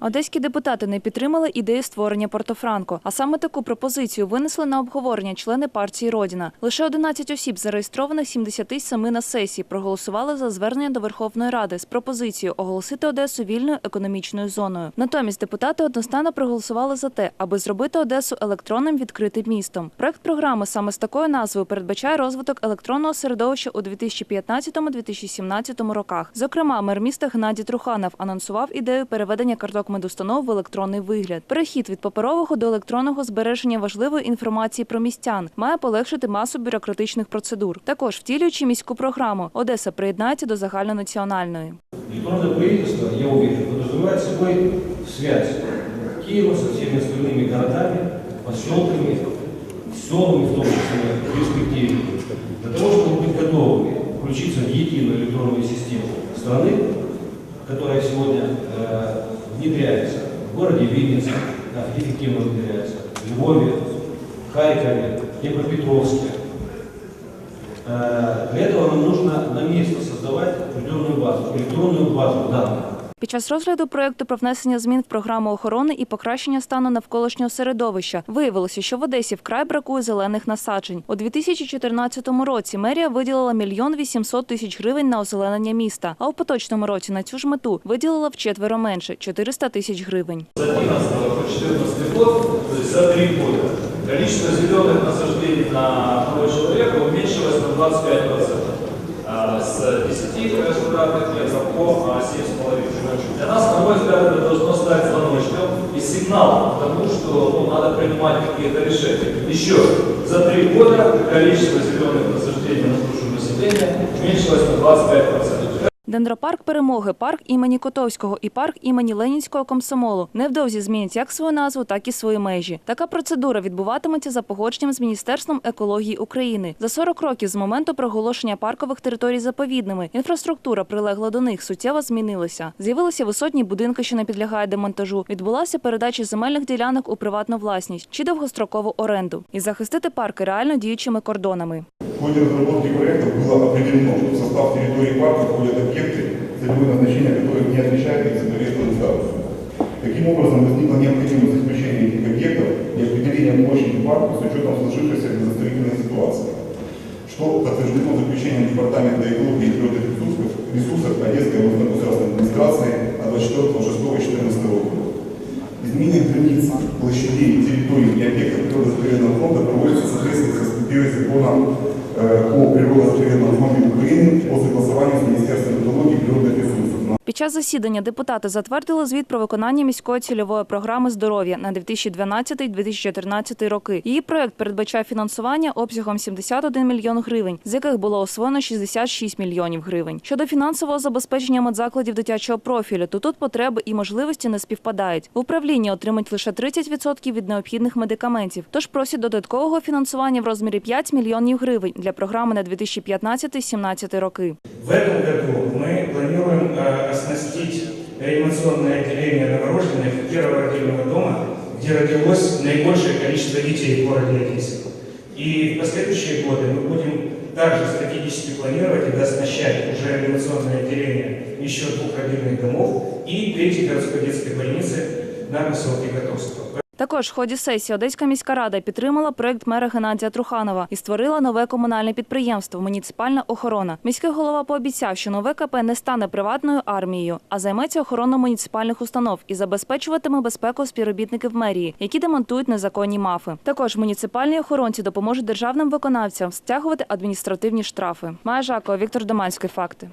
Одеські депутати не підтримали ідею створення Портофранко, а саме таку пропозицію винесли на обговорення члени партії Родіна. Лише 11 осіб, зареєстрованих 77 на сесії, проголосували за звернення до Верховної Ради з пропозицією оголосити Одесу вільною економічною зоною. Натомість депутати одностайно проголосували за те, аби зробити Одесу електронним відкритим містом. Проект програми саме з такою назвою передбачає розвиток електронного середовища у 2015-2017 роках. Зокрема, мер міста Геннадій Труханов анонсував ідею переведення карток медустанов в електронний вигляд. Перехід від паперового до електронного збереження важливої інформації про містян має полегшити масу бюрократичних процедур. Також втілюючи міську програму, Одеса приєднається до загальнонаціональної. Электронное правительство, я уверен, подразумевает собой связь Киева со всеми остальными городами, поселками, селами в том числе, в перспективе. Для того, чтобы быть готовыми включиться в единую электронную систему страны, которая сегодня э, внедряется в городе Виннице, да, эффективно внедряется, в Львове, Харькове, Днепропетровске. Э, Для этого нам нужно на месте создавать определенную базу, электронную базу данных. Під час розгляду проекту про внесення змін в програму охорони і покращення стану навколишнього середовища виявилося, що в Одесі вкрай бракує зелених насаджень. У 2014 році мерія виділила мільйон 800 тисяч гривень на озеленення міста, а у поточному році на цю ж мету виділила вчетверо менше 400 тисяч гривень. С 11 по 14 год, то есть за три года, количество зеленых насаждений на одного человека уменьшилось на 25%. А С 10 квадратных метров по а, 7,5. Для нас, на мой взгляд, это должно стать звоночком и сигналом к тому, что ну, надо принимать какие-то решения. Еще за три года количество зеленых насаждений на душу населения уменьшилось на 25%. Дендропарк перемоги, парк імені Котовського і парк імені Ленінського комсомолу невдовзі змінять як свою назву, так і свої межі. Така процедура відбуватиметься за погодженням з Міністерством екології України. За 40 років з моменту проголошення паркових територій заповідними інфраструктура прилегла до них суттєво змінилася. З'явилися висотні будинки, що не підлягають демонтажу. Відбулася передача земельних ділянок у приватну власність чи довгострокову оренду і захистити парки реально діючими кордонами. Ходе разработки проекта было определено, что в состав территории парка входят объекты, целевое назначение которых не отвечает их заповедному статусу. Таким образом, возникла необходимость исключения этих объектов и определения площади парка с учетом сложившейся градостроительной ситуации, что подтверждено заключением Департамента экологии и природных ресурсов, ресурсов Одесской областной государственной администрации от 24.06.14 года. Изменение границ, площадей, территорий и объектов природозаповедного фонда проводится в соответствии со статьей закона э, о природозаповедном фонде Украины по согласованию с Министерством экологии и природных ресурсов. під час засідання депутати затвердили звіт про виконання міської цільової програми здоров'я на 2012-2014 роки. Її проект передбачає фінансування обсягом 71 мільйон гривень, з яких було освоєно 66 мільйонів гривень. Щодо фінансового забезпечення медзакладів дитячого профілю, то тут потреби і можливості не співпадають. В управлінні отримають лише 30% від необхідних медикаментів, тож просять додаткового фінансування в розмірі 5 мільйонів гривень для програми на 2015-2017 роки. В этом году мы планируем э, оснастить реанимационное отделение новорожденных первого родильного дома, где родилось наибольшее количество детей в городе Одессе. И в последующие годы мы будем также стратегически планировать и оснащать уже реанимационное отделение еще двух родильных домов и третьей городской детской больницы на поселке Котовского. Також в ході сесії Одеська міська рада підтримала проект мера Геннадія Труханова і створила нове комунальне підприємство Муніципальна охорона. Міський голова пообіцяв, що нове КП не стане приватною армією, а займеться охороною муніципальних установ і забезпечуватиме безпеку співробітників мерії, які демонтують незаконні мафи. Також муніципальні охоронці допоможуть державним виконавцям стягувати адміністративні штрафи. Майя Жакова, Віктор Доманський. Факти.